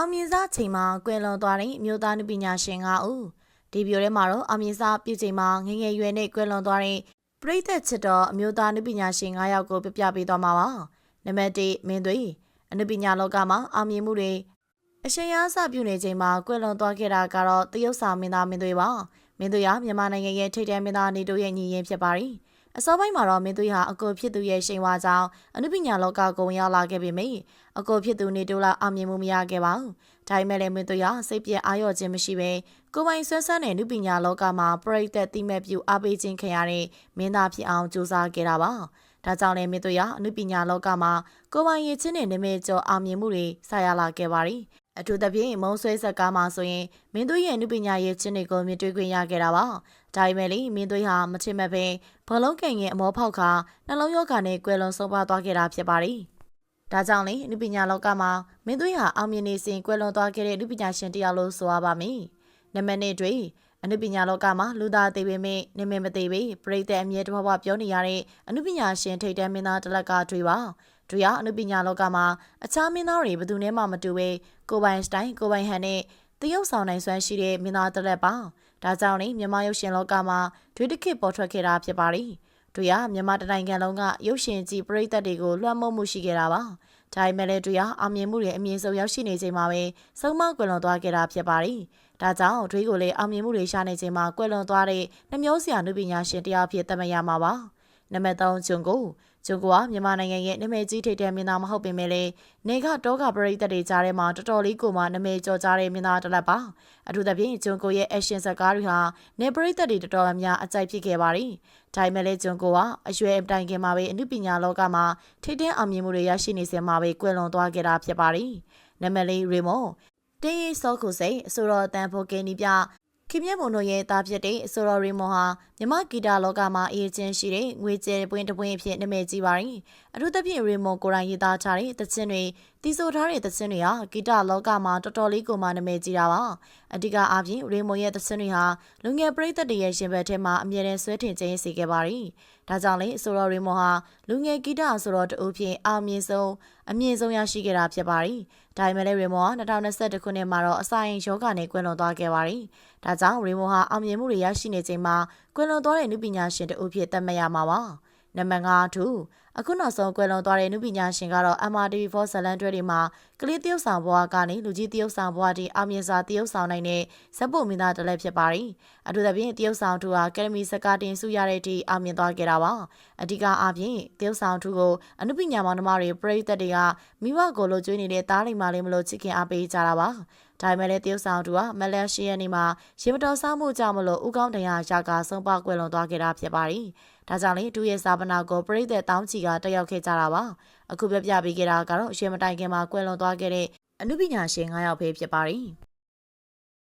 အောင်မြင်စားချိန်မှာကွယ်လွန်သွားတဲ့အမျိုးသားနုပညာရှင်9ဦးဒီဗီဒီယိုထဲမှာတော့အောင်မြင်စားပြုချိန်မှာငယ်ငယ်ရွယ်နဲ့ကွယ်လွန်သွားတဲ့ပရိသတ်ချစ်တော်အမျိုးသားနုပညာရှင်9ယောက်ကိုပြပြပေးသွားမှာပါနံပါတ်1မင်းသွေးအနုပညာလောကမှာအောင်မြင်မှုတွေအရှင်ရားစပြုနေချိန်မှာကွယ်လွန်သွားခဲ့တာကတော့တရုတ်ဆောင်မင်းသားမင်းသွေးပါမင်းသွေးဟာမြန်မာနိုင်ငံရဲ့ထိပ်တန်းမင်းသားနေတို့ရဲ့ညီရင်ဖြစ်ပါတယ် အစောပိုင်းမှာတော့မင်းသွေးဟာအကိုဖြစ်သူရဲ့ရှိန်ဝါကြောင့်အနုပညာလောကကိုဝင်ရောက်လာခဲ့ပေမယ့်အကိုဖြစ်သူနေတိုးလာအောင်မြင်မှုမရခဲ့ပါဘူး။ဒါပေမဲ့လည်းမင်းသွေးဟာစိတ်ပြည့်အာရုံခြင်းမရှိဘဲကိုပိုင်ဆွမ်းဆန်းတဲ့နုပညာလောကမှာပရိသတ်တိမဲ့ပြုအားပေးခြင်းခံရတဲ့မင်းသားဖြစ်အောင်ကြိုးစားခဲ့တာပါ။ဒါကြောင့်လည်းမင်းသွေးဟာအနုပညာလောကမှာကိုပိုင်ရည်ချင်းနဲ့နမဲကျော်အောင်မြင်မှုတွေဆက်ရလာခဲ့ပါတယ်။ အထူးသဖြင့်မုံဆွဲဆက်ကားမှာဆိုရင်မင်းသွေးရဲ့နုပညာရေးချင်းတွေကိုမြင်တွေ့ခွင့်ရခဲ့တာပါ။ဒါပေမဲ့လေမင်းသွေးဟာမချစ်မဲ့ပဲဘလုံးကင်ရဲ့အမောဖောက်ခါနှလုံးရောဂါနဲ့ကွယ်လွန်ဆုံးပါသွားခဲ့တာဖြစ်ပါတယ်။ဒါကြောင့်လေနုပညာလောကမှာမင်းသွေးဟာအောင်မြင်နေစဉ်ကွယ်လွန်သွားခဲ့တဲ့နုပညာရှင်တယောက်လို့ဆိုရပါမယ်။နံပါတ်1တွေအနုပညာလောကမှာလူသားသေးပေမဲ့နာမည်မသေးပေပရိသတ်အမြဲတဘာဝပြောနေရတဲ့အနုပညာရှင်ထိတ်တန်းမင်းသားတလက်ကတွေပါ။ တွေကအနုပညာလောကမှာအခြားမင်းသားတွေဘယ်သူနဲ့မှမတူဘဲကိုပိုင်စတိုင်ကိုပိုင်ဟန်နဲ့တရုတ်ဆောင်နိုင်စွမ်းရှိတဲ့မင်းသားတလက်ပါ။ဒါကြောင့်လေမြန်မာရုပ်ရှင်လောကမှာတွေတစ်ခေတ်ပေါ်ထွက်ခဲ့တာဖြစ်ပါတယ်။တွေကမြန်မာတနိုင်ငံလုံးကရုပ်ရှင်ကြီးပရိသတ်တွေကိုလွှမ်းမိုးမှုရှိခဲ့တာပါ။ဒါပေမဲ့လည်းတွေကအောင်မြင်မှုတွေအမြင့်ဆုံးရောက်ရှိနေချိန်မှာပဲဆုံးမကွယ်လွန်သွားခဲ့တာဖြစ်ပါတယ်။ဒါကြောင့်တွေကိုလည်းအောင်မြင်မှုတွေရှာနေချိန်မှာကွယ်လွန်သွားတဲ့နှမျိုးစရာနုပညာရှင်တယောက်ဖြစ်သတ်မှတ်ရမှာပါ။နံပါတ်3ဂျွန်ကို ဂျွန်ကိုကမြန်မာနိုင်ငံရဲ့နာမည်ကြီးထိပ်တန်းမင်းသားမဟုတ်ပေမဲ့လည်းနေကတောကပရိသတ်တွေကြားထဲမှာတော်တော်လေးကိုမှနာမည်ကျော်ကြားတဲ့မင်းသားတစ်လက်ပါအထူးသဖြင့်ဂျွန်ကိုရဲ့ action ဇာတ်ကားတွေဟာနေပရိသတ်တွေတော်တော်များများအကြိုက်ဖြစ်ခဲ့ပါတယ်ဒါပေမဲ့လည်းဂျွန်ကိုကအရွယ်အတိုင်ခင်မှာပဲအမှုပညာလောကမှာထိပ်တန်းအောင်မြင်မှုတွေရရှိနေစမှာပဲကွယ်လွန်သွားခဲ့တာဖြစ်ပါတယ်နံပါတ်၄ရေမွန်တင်းရီစောခုစိတ်အဆိုတော်တန်ဖိုကင်းနီပြ ခင်မြတ်ဘုံတို့ရဲ့တာဖြစ်တဲ့အဆိုတော်ရီမွန်ဟာမြမဂီတာလောကမှာအရေးချင်းရှိတဲ့ငွေကျဲပွင့်တပွင့်အဖြစ်နာမည်ကြီးပါတယ်။အထူးသဖြင့်ရီမွန်ကိုရိုင်းရေးသားချတဲ့သချင်းတွေတီးဆိုထားတဲ့သချင်းတွေဟာဂီတလောကမှာတော်တော်လေးကိုမှနာမည်ကြီးတာပါ။အဓိကအားဖြင့်ရီမွန်ရဲ့သချင်းတွေဟာလူငယ်ပရိသတ်တွေရဲ့ရှင်ဘက်ထဲမှာအမြဲတမ်းဆွဲထင်ခြင်းစေခဲ့ပါတယ်။ဒါကြောင့်လေအဆိုတော်ရီမွန်ဟာလူငယ်ဂီတအဆိုတော်တူဖြင့်အောင်မြင်ဆုံးအမြင့်ဆုံးရရှိခဲ့တာဖြစ်ပါတယ်။ဒါပေမဲ့လည်းရီမွန်ဟာ2021ခုနှစ်မှာတော့အစာရင်ယောဂနဲ့ကွယ်လွန်သွားခဲ့ပါတယ်။ဒါကြောင့်ရီမွန်ဟာအောင်မြင်မှုတွေရရှိနေချိန်မှာကွယ်လွန်သွားတဲ့နုပညာရှင်တူဖြစ်သတ်မှတ်ရမှာပါ။နံပါတ်5ထူ အခုနောက်ဆုံးကွယ်လွန်သွားတဲ့နုပညာရှင်ကတော့ MRTV4 ဇလန်တွဲတွေမှာကလေးတရုတ်ဆောင်ဘွားကနေလူကြီးတရုတ်ဆောင်ဘွားတီအောင်မြင်စွာတရုတ်ဆောင်နိုင်တဲ့ဇက်ပုတ်မင်းသားတလည်းဖြစ်ပါတယ်။အထူးသဖြင့်တရုတ်ဆောင်သူဟာကယ်ဒမီစကာတင်စုရတဲ့အထိအောင်မြင်သွားခဲ့တာပါ။အဓိကအားဖြင့်တရုတ်ဆောင်သူကိုအနုပညာမောင်နှမတွေပရိသတ်တွေကမိဘကိုလိုကျွေးနေတဲ့တားလိမ်မာလေးမလို့ချစ်ခင်အားပေးကြတာပါ။ဒါပေမဲ့လည်းတရုတ်ဆောင်သူကမလေးရှားရဲ့နေမှာရေမတော်စားမှုကြောင့်မလို့ဥကောင်းတရားရာကဆုံးပါကွယ်လွန်သွားခဲ့တာဖြစ်ပါတယ်။ဒါကြောင့်လေသူရဲ့စာပနာကိုပရိသတ်တောင်းချီကတက်ရောက်ခဲ့ကြတာပါ။အခုပြပြပေးခဲ့တာကတော့ရေမတိုင်ခင်မှာကွယ်လွန်သွားခဲ့တဲ့အနုပညာရှင်9ယောက်ပဲဖြစ်ပါတယ်။